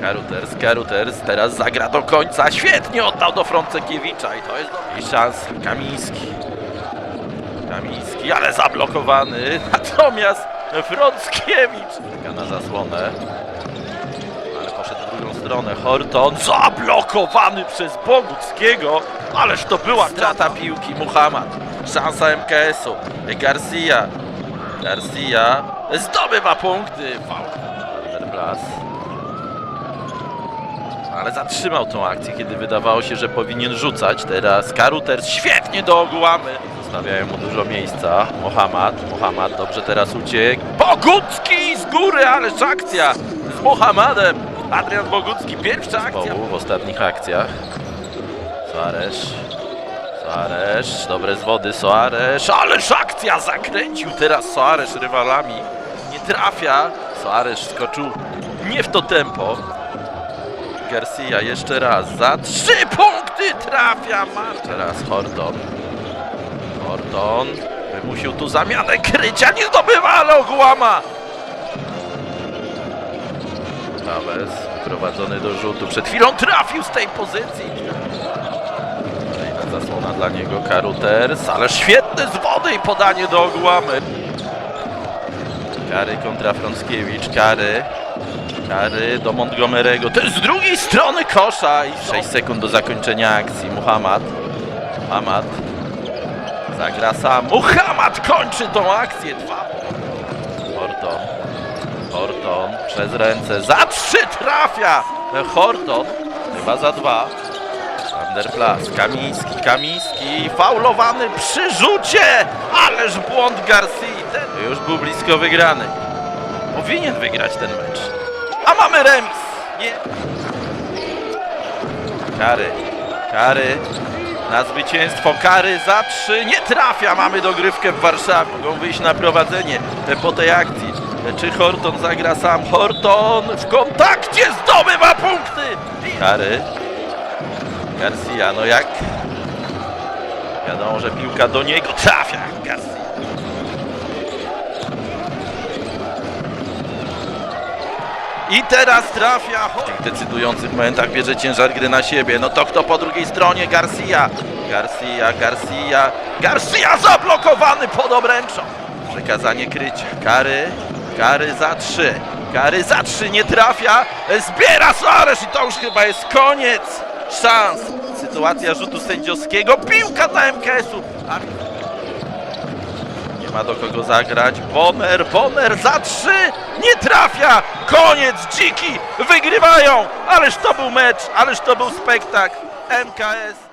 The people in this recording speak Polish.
Karuters, Karuters, teraz zagra do końca, świetnie oddał do Frącekiewicza i to jest i szans. Kamiński. Kamiński, ale zablokowany, natomiast Frąckiewicz. Na zasłonę. Ale poszedł w drugą stronę, Horton zablokowany przez Boguckiego, ależ to była strata piłki, Muhammad, szansa MKS-u, Garcia, Garcia zdobywa punkty, Vanderblas. Ale zatrzymał tą akcję, kiedy wydawało się, że powinien rzucać. Teraz Karuters świetnie do ogłamy. Zostawiają mu dużo miejsca. Mohamed, Mohamed dobrze teraz uciekł. Bogucki z góry, ależ akcja z Mohamedem. Adrian Bogucki, pierwsza akcja w ostatnich akcjach. Soares. Soares, dobre z wody Soares, ależ akcja zakręcił teraz Soares rywalami. Nie trafia. Soares skoczył nie w to tempo. Garcia jeszcze raz za trzy punkty trafia. Teraz Horton. Horton wymusił tu zamianę krycia, nie zdobywa, ale ogłama. Chavez prowadzony do rzutu. Przed chwilą trafił z tej pozycji. Kolejna zasłona dla niego Karuters, ale świetne z wody i podanie do ogłamy. Kary kontra Frąckiewicz, Kary. Kary do Montgomery'ego. To z drugiej strony kosza i 6 sekund do zakończenia akcji. Muhammad. Muhammad. Zagra sam. Muhammad kończy tą akcję. Dwa. Horton. Horton przez ręce. Za trzy trafia. Horton. Chyba za dwa. Vanderplas. Kamiński. Kamiński. Faulowany przy rzucie. Ależ błąd Garcia. Ten już był blisko wygrany. Powinien wygrać ten mecz. A mamy remis! Nie. Kary. Kary. Na zwycięstwo kary za trzy. Nie trafia. Mamy dogrywkę w Warszawie. Mogą wyjść na prowadzenie po tej akcji. Czy Horton zagra sam? Horton w kontakcie zdobywa punkty! Kary. Garcia, no jak? Wiadomo, że piłka do niego trafia. Garcia. I teraz trafia. W tych decydujących momentach bierze ciężar gry na siebie. No to kto po drugiej stronie? Garcia. Garcia, Garcia. Garcia zablokowany pod obręczą. Przekazanie krycia. Kary. Kary za trzy. Kary za trzy nie trafia. Zbiera Soares i to już chyba jest koniec szans. Sytuacja rzutu sędziowskiego. Piłka dla MKS-u. A nie ma do kogo zagrać. Bonner, Bonner za trzy! Nie trafia! Koniec! Dziki wygrywają! Ależ to był mecz, ależ to był spektakl. MKS